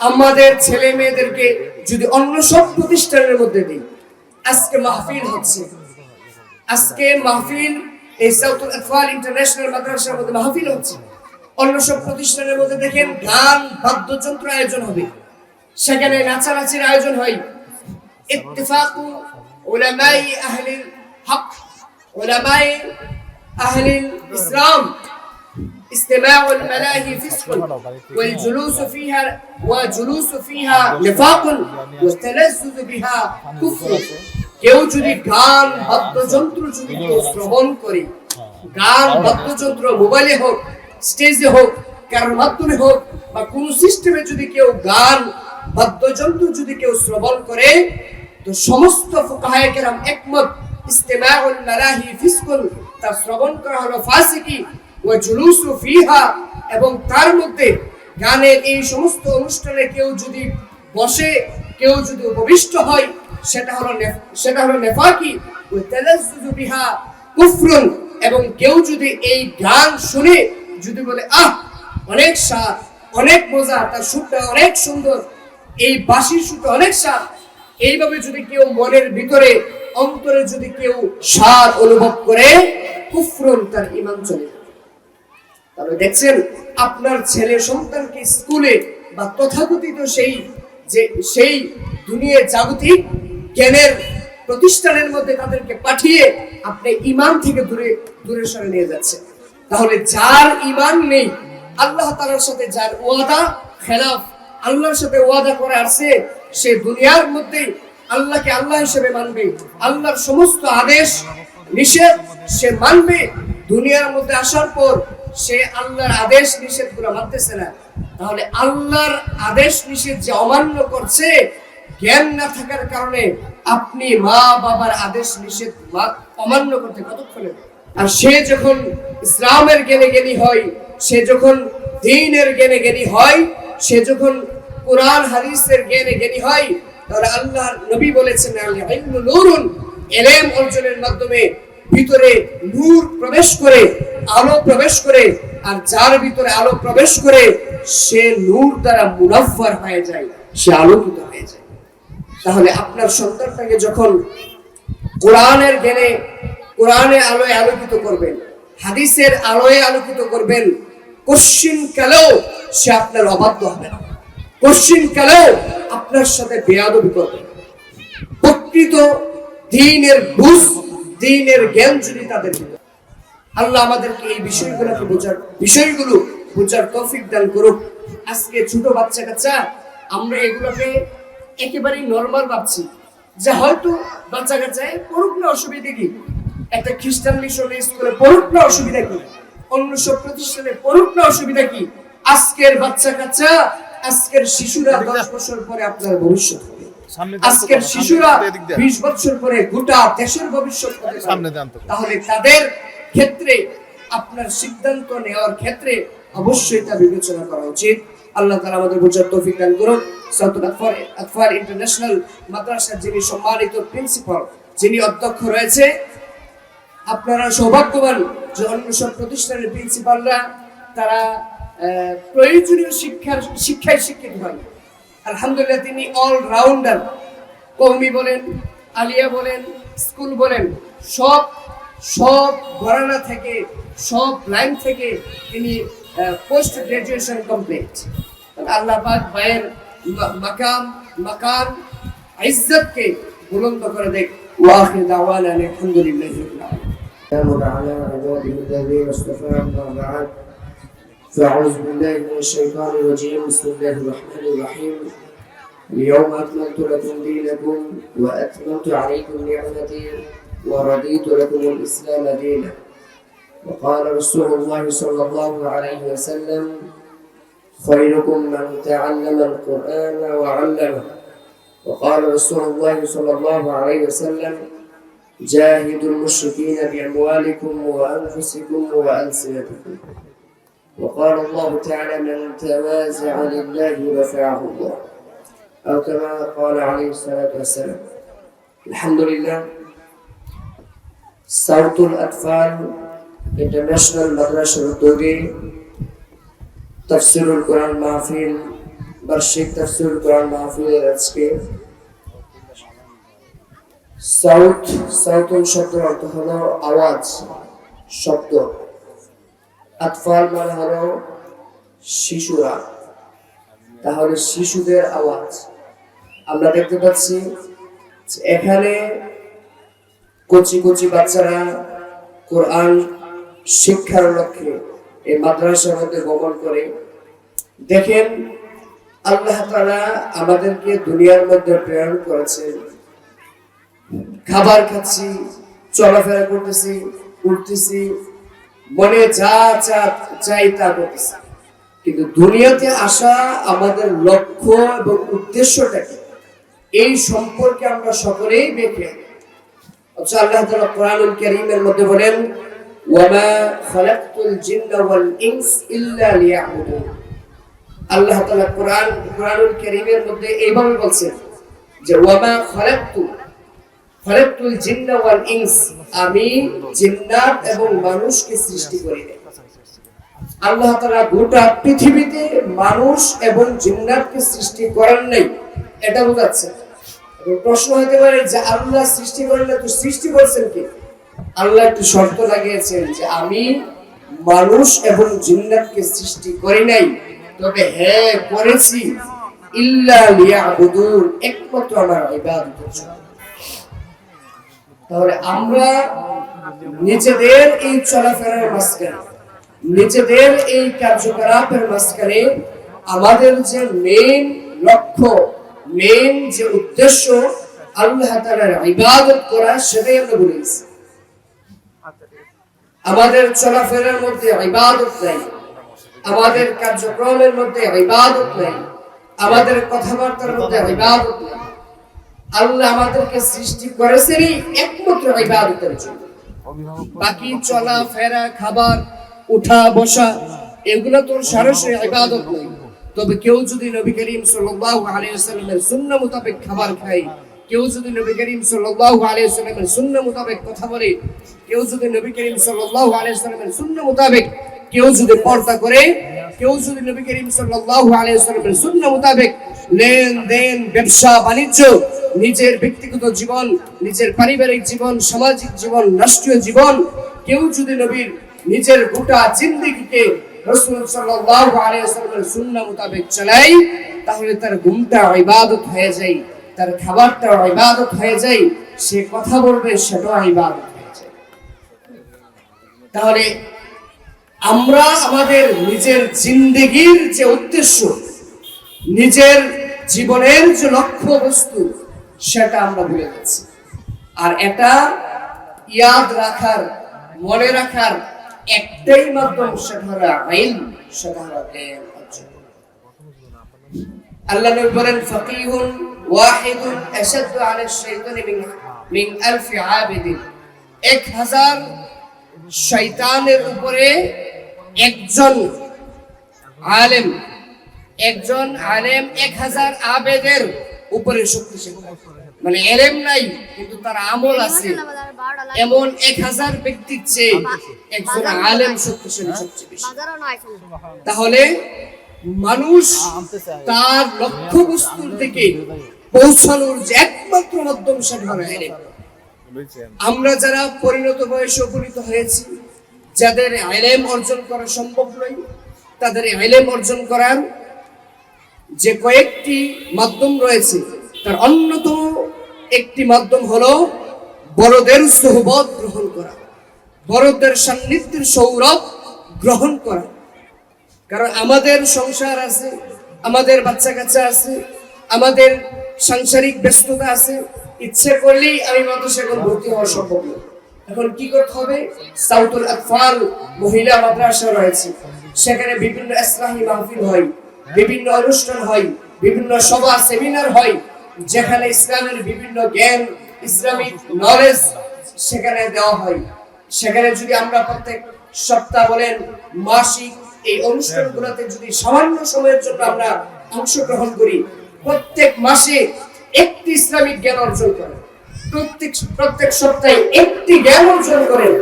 আমাদের ছেলে মেয়েদেরকে যদি অন্য সব প্রতিষ্ঠানের মধ্যে দিই, আজকে মাহফিল হচ্ছে। আজকে মাহফিল এই সাউথুল আতফাল ইন্টারন্যাশনাল মাদ্রাসার মধ্যে মাহফিল হচ্ছে। অন্য সব প্রতিষ্ঠানের মধ্যে দেখেন গান, বাদ্যযন্ত্র আয়োজন হবে। সেখানে নাচানাচির আয়োজন হয়। ইত্তেফাক উলামাই আহলিল হক, উলামাই আহলিল ইসলাম। استماع الملاهي فسق والجلوس فيها وجلوس فيها نفاق والتلذذ بها كفر কেউ যদি গান বাদ্যযন্ত্র যদি কেউ শ্রবণ করে গান বাদ্যযন্ত্র মোবাইলে হোক স্টেজে হোক কারোর মাধ্যমে হোক বা কোন সিস্টেমে যদি কেউ গান বাদ্যযন্ত্র যদি কেউ শ্রবণ করে তো সমস্ত ফুকাহায়ে কেরাম একমত ইস্তেমাউল মালাহি ফিসকুল তা শ্রবণ করা হলো ফাসিকি ও এবং তার মধ্যে গানের এই সমস্ত অনুষ্ঠানে কেউ যদি বসে, কেউ যদি উপবিষ্ট হয়, সেটা হলো সেটা হলো নেফাকি বিহা, কুফরুন, এবং কেউ যদি এই গান শুনে যদি বলে, আহ, অনেক স্বাদ, অনেক মজা, তার সুরটা অনেক সুন্দর, এই বাঁশির সুরটা অনেক স্বাদ, এইভাবে যদি কেউ মনের ভিতরে, অন্তরে যদি কেউ স্বাদ অনুভব করে, কুফরুন তার ইমান চলে। তাহলে দেখছেন, আপনার ছেলে সন্তানকে স্কুলে বা তথাকথিত সেই যে, সেই দুনিয়ার জাগতিক জ্ঞানের প্রতিষ্ঠানের মধ্যে তাদেরকে পাঠিয়ে আপনি ইমান থেকে দূরে দূরে সরে নিয়ে যাচ্ছেন। তাহলে যার ইমান নেই, আল্লাহ তাআলার সাথে যার ওয়াদা, খেলাফ আল্লাহর সাথে ওয়াদা করে আসছে, সে দুনিয়ার মধ্যে আল্লাহকে আল্লাহ হিসেবে মানবে, আল্লাহর সমস্ত আদেশ, নিষেধ সে মানবে। দুনিয়ার মধ্যে আসার পর সে আল্লাহর আদেশ নিষেধগুলো মানতেছে না। তাহলে আল্লাহর আদেশ নিষেধ যে অমান্য করছে, জ্ঞান না থাকার কারণে আপনি মা বাবার আদেশ নিষেধ অমান্য করতে কতক্ষণে আর সে যখন ইসলামের জ্ঞানে জ্ঞানী হয়, সে যখন দিনের জ্ঞানে জ্ঞানী হয়, সে যখন কোরআন, হাদিসের জ্ঞানে জ্ঞানী হয়, তাহলে আল্লাহর নবী বলেছেন ইলমু এলেম অর্জনের মাধ্যমে ভিতরে নূর প্রবেশ করে আলো প্রবেশ করে আর যার ভিতরে আলো প্রবেশ করে, সে নূর দ্বারা মুনাফার হয়ে যায়, সে আলোকিত হয়ে যায় তাহলে আপনার সন্তানটাকে যখন কোরআনের জ্ঞানে কোরআনের আলোয় আলোকিত করবেন, হাদিসের আলোয় আলোকিত করবেন, কশ্চিন কালেও সে আপনার অবাধ্য হবে না কশ্চিন কালেও আপনার সাথে বেয়াদবি করবে। প্রকৃত দিনের বুঝ, দিনের জ্ঞান যদি তাদের আল্লাহ আমাদেরকে এই বিষয়গুলোকে বোঝার বিষয়গুলো বোঝার তৌফিক দান করুক। আজকে ছোট বাচ্চা কাচ্চা আমরা এগুলোকে একেবারেই নর্মাল ভাবছি। যে হয়তো বাচ্চা কাচ্চায় পড়ুক না অসুবিধা কি? একটা খ্রিস্টান মিশনে স্কুলে পড়ুক না অসুবিধা কি? অন্য সব প্রতিষ্ঠানে পড়ুক না অসুবিধা কি? আজকের বাচ্চা কাচ্চা আজকের শিশুরা দশ বছর পরে আপনার ভবিষ্যৎ হবে। আজকের শিশুরা। বিশ বছর পরে গোটা দেশের ভবিষ্যৎ। তাহলে তাদের ক্ষেত্রে আপনার সিদ্ধান্ত নেওয়ার ক্ষেত্রে অবশ্যই তা বিবেচনা করা উচিত। আল্লাহ তালা আমাদের বোঝার তৌফিক দান করুন। সাউথুল আকফর আকফর ইন্টারন্যাশনাল মাদ্রাসার যিনি সম্মানিত প্রিন্সিপাল, যিনি অধ্যক্ষ রয়েছে, আপনারা সৌভাগ্যবান যে অন্য সব প্রতিষ্ঠানের প্রিন্সিপালরা তারা প্রয়োজনীয় শিক্ষার, শিক্ষায় শিক্ষিত হন আলহামদুলিল্লাহ তিনি অলরাউন্ডার কৌমি বলেন, আলিয়া বলেন, স্কুল বলেন, সব সব ঘরানা থেকে সব লাইন থেকে তিনি পোস্ট গ্রাজুয়েশন কমপ্লিট আল্লাহ পাক ভাইয়ের মা- মাকাম মাকান ইজ্জতকে বুলন্দ করে দেখ ওয়াখির দাওয়ানা আলহামদুলিল্লাহ রাব্বিল আলামিন السلام على عباده الذين اصطفى أما بعد فأعوذ بالله من الشيطان الرجيم بسم الله الرحمن الرحيم اليوم أكملت لكم دينكم وأتممت عليكم نعمتي ورضيت لكم الإسلام دينا. وقال رسول الله صلى الله عليه وسلم خيركم من تعلم القرآن وعلمه. وقال رسول الله صلى الله عليه وسلم جاهدوا المشركين بأموالكم وأنفسكم وألسنتكم. وقال الله تعالى من تنازع لله رفعه الله. أو كما قال عليه الصلاة والسلام الحمد لله সাউথুল আতফাল ইন্টারন্যাশনাল মাদ্রাসার উদ্যোগে তফসিরুল কোরআন মাহফিল, বার্ষিক তাফসীর কোরআন মাহফিলের আজকে সাউথ সাউথন শব্দের অর্থ হলো আওয়াজ, শব্দ। আতফাল মানে হলো শিশুরা। তাহলে শিশুদের আওয়াজ। আমরা দেখতে পাচ্ছি এখানে কচি কচি বাচ্চারা কোরআন শিক্ষার লক্ষ্যে এই মাদ্রাসার মধ্যে গমন করে। দেখেন, আল্লাহ তারা আমাদেরকে দুনিয়ার মধ্যে প্রেরণ করেছেন খাবার খাচ্ছি, চলাফেরা করতেছি, উঠতেছি, মনে যা চা, চাই তা করতেছি। কিন্তু দুনিয়াতে আসা আমাদের লক্ষ্য এবং উদ্দেশ্যটা কি? এই সম্পর্কে আমরা সকলেই বেঁকে আমি জিন্নাত এবং মানুষকে সৃষ্টি করি আল্লাহ গোটা পৃথিবীতে মানুষ এবং জিন্নাতকে সৃষ্টি করেন নাই, এটা বোঝাচ্ছে। প্রশ্ন হতে পারে যে আল্লাহ সৃষ্টি করলে তো সৃষ্টি করছেন কি? আল্লাহ একটু শর্ত লাগিয়েছেন যে আমি মানুষ এবং জিন্নাতকে সৃষ্টি করি নাই, তবে হ্যাঁ করেছি, ইল্লা একমাত্র আমার তাহলে আমরা নিজেদের এই চলাফেরার মাঝখানে, নিজেদের এই কার্যকলাপের মাঝখানে আমাদের যে মেইন লক্ষ্য মেইন যে উদ্দেশ্য আল্লাহ তাআলার ইবাদত করা, সেটাই আমরা ভুলে গেছি আমাদের চলাফেরার মধ্যে ইবাদত নাই। আমাদের কার্যক্রমের মধ্যে ইবাদত নাই। আমাদের কথাবার্তার মধ্যে ইবাদত নাই। আল্লাহ আমাদেরকে সৃষ্টি করেছেনই একমাত্র ইবাদতের জন্য। বাকি চলা ফেরা খাবার, উঠা, বসা, এগুলো তো সরাসরি ইবাদত নয় তবে কেউ যদি নবী করিম সাল্লাল্লাহু আলাইহি ওয়াসাল্লামের সুন্নাহ মোতাবেক খাবার খায়, কেউ যদি নবী করিম সাল্লাল্লাহু আলাইহি ওয়াসাল্লামের সুন্নাহ মোতাবেক কথা বলে, কেউ যদি নবী করিম সাল্লাল্লাহু আলাইহি ওয়াসাল্লামের সুন্নাহ মোতাবেক কেউ যদি পর্দা করে, কেউ যদি নবী করিম সাল্লাল্লাহু আলাইহি ওয়াসাল্লামের সুন্নাহ মোতাবেক লেনদেন, ব্যবসা, বাণিজ্য, নিজের ব্যক্তিগত জীবন, নিজের পারিবারিক জীবন, সামাজিক জীবন, রাষ্ট্রীয় জীবন, কেউ যদি নবীর নিজের গোটা জিন্দেগিকে তাহলে আমরা আমাদের নিজের জিন্দেগির যে উদ্দেশ্য, নিজের জীবনের যে লক্ষ্য বস্তু সেটা আমরা ভুলে যাচ্ছি আর এটা ইয়াদ রাখার, মনে রাখার একটাই মাধ্যম সেটা আইন সেটা হলো জ্ঞান আল্লাহ নবী বলেন, ফাকিহুন ওয়াহিদুন আলা শাইতানি মিন মিন আলফি আবিদিন। এক হাজার শয়তানের উপরে একজন আলেম একজন আলেম এক হাজার আবেদের উপরে শক্তিশালী। মানে এলেম নাই, কিন্তু তার আমল আছে। এমন এক হাজার ব্যক্তির চেয়ে একজন আলেম শক্তিশালী সবচেয়ে বেশি। তাহলে মানুষ তার লক্ষ্য বস্তুর দিকে পৌঁছানোর যে একমাত্র মাধ্যম সেটা হলো এলেম। আমরা যারা পরিণত বয়সে উপনীত হয়েছি যাদের আইলেম অর্জন করা সম্ভব নয় তাদের আইলেম অর্জন করার যে কয়েকটি মাধ্যম রয়েছে তার অন্যতম একটি মাধ্যম হলো বড়দের সোহবত গ্রহণ করা। বড়দের সান্নিধ্যের সৌরভ গ্রহণ করা। কারণ আমাদের সংসার আছে, আমাদের বাচ্চা কাচ্চা আছে, আমাদের সাংসারিক ব্যস্ততা আছে। ইচ্ছে করলেই আমি মাদ্রাসা এখন ভর্তি হওয়া সম্ভব এখন কি করতে হবে? সাউথুল আতফাল মহিলা মাদ্রাসা রয়েছে। সেখানে বিভিন্ন ইসলামী মাহফিল হয়, বিভিন্ন অনুষ্ঠান হয়, বিভিন্ন সভা, সেমিনার হয়, যেখানে ইসলামের বিভিন্ন জ্ঞান ইসলামিক নলেজ সেখানে দেওয়া হয়। সেখানে যদি আমরা প্রত্যেক সপ্তাহ বলেন, মাসিক এই অনুষ্ঠানগুলোতে যদি সামান্য সময়ের জন্য আমরা অংশগ্রহণ করি, প্রত্যেক মাসে একটি ইসলামিক জ্ঞান অর্জন করেন প্রত্যেক প্রত্যেক সপ্তাহে একটি জ্ঞান অর্জন করেন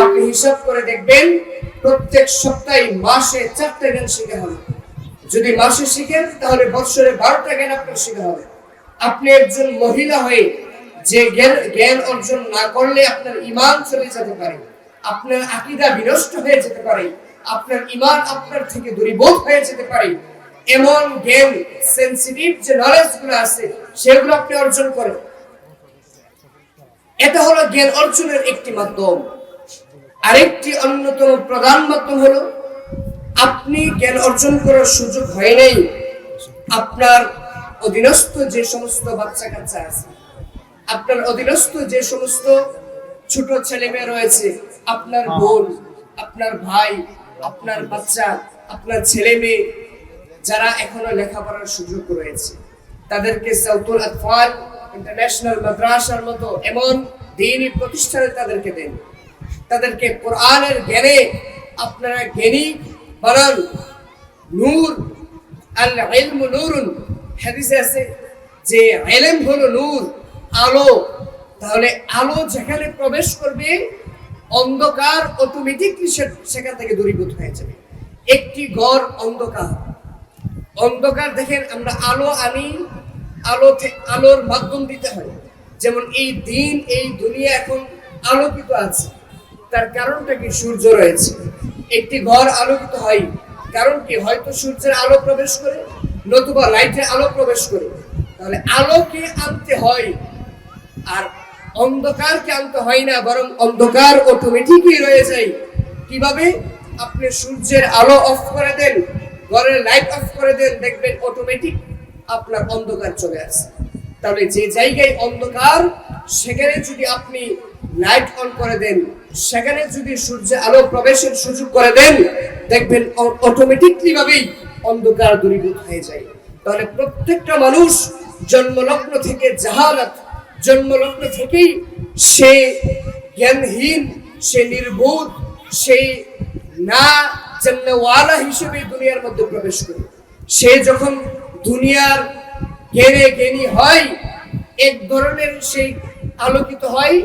আপনি হিসাব করে দেখবেন, প্রত্যেক সপ্তাহে মাসে চারটে জ্ঞান শিখে হবে। যদি মাসে শিখেন, তাহলে বৎসরে বারোটা জ্ঞান আপনার শিখে হবে। আপনি একজন মহিলা হয়ে যে জ্ঞান অর্জন না করলে আপনার ইমান চলে যেতে পারে। আপনার আকিদা বিনষ্ট হয়ে যেতে পারে। আপনার ইমান আপনার থেকে দূরীভূত হয়ে যেতে পারে। এমন জ্ঞান সেন্সিটিভ যে নলেজগুলো আছে, সেগুলো আপনি অর্জন করেন। এটা হলো জ্ঞান অর্জনের একটি মাধ্যম। আরেকটি অন্যতম প্রধান মাধ্যম হলো, আপনি জ্ঞান অর্জন করার সুযোগ হয় নাই। আপনার অধীনস্থ যে সমস্ত বাচ্চা কাচ্চা আছে আপনার অধীনস্থ যে সমস্ত ছোট ছেলে মেয়ে রয়েছে আপনার বোন আপনার ভাই আপনার বাচ্চা আপনার ছেলে মেয়ে যারা এখনও লেখাপড়ার সুযোগ রয়েছে তাদেরকে সাউতুল আতফাল ইন্টারন্যাশনাল মাদ্রাসার মতো এমন দিনই প্রতিষ্ঠানে তাদেরকে দেন। তাদেরকে কোরআনের জ্ঞানে আপনারা জ্ঞানী বানান। নূর আল ইলমু নূরুন। হাদিসে আছে যে ইলম হলো নূর। আলো। তাহলে আলো যেখানে প্রবেশ করবে, অন্ধকার অটোমেটিকলি সেখান থেকে দূরীভূত হয়ে যাবে। একটি ঘর অন্ধকার। অন্ধকার দেখেন আমরা আলো আনি, আলো আলোর মাধ্যম দিতে হয়। যেমন এই দিন, এই দুনিয়া এখন আলোকিত আছে। তার কারণটা কি? সূর্য রয়েছে। একটি ঘর আলোকিত হয়। কারণ কি? হয়তো সূর্যের আলো প্রবেশ করে, নতুবা লাইটের আলো প্রবেশ করে। তাহলে আলোকে আনতে হয়। আর অন্ধকারকে আনতে হয় না, বরং অন্ধকার অটোমেটিকই রয়ে যায়। কীভাবে? আপনি সূর্যের আলো অফ করে দেন, ঘরের লাইট অফ করে দেন, দেখবেন অটোমেটিক আপনার অন্ধকার চলে আসে। তাহলে যে জায়গায় অন্ধকার, সেখানে যদি আপনি লাইট অন করে দেন, সেখানে যদি সূর্যের আলো প্রবেশের সুযোগ করে দেন, দেখবেন অটোমেটিকলি ভাবেই অন্ধকার দূরীভূত হয়ে যায়। তাহলে প্রত্যেকটা মানুষ জন্মলগ্ন থেকে জাহালাত জন্মলগ্ন থেকেই সে জ্ঞানহীন, সে নির্বোধ, সে না জান্নাওয়ালা হিসেবে দুনিয়ার মধ্যে প্রবেশ করে। সে যখন দুনিয়ার জ্ঞানে জ্ঞানী হয়, এক ধরনের সেই আলোকিত হয়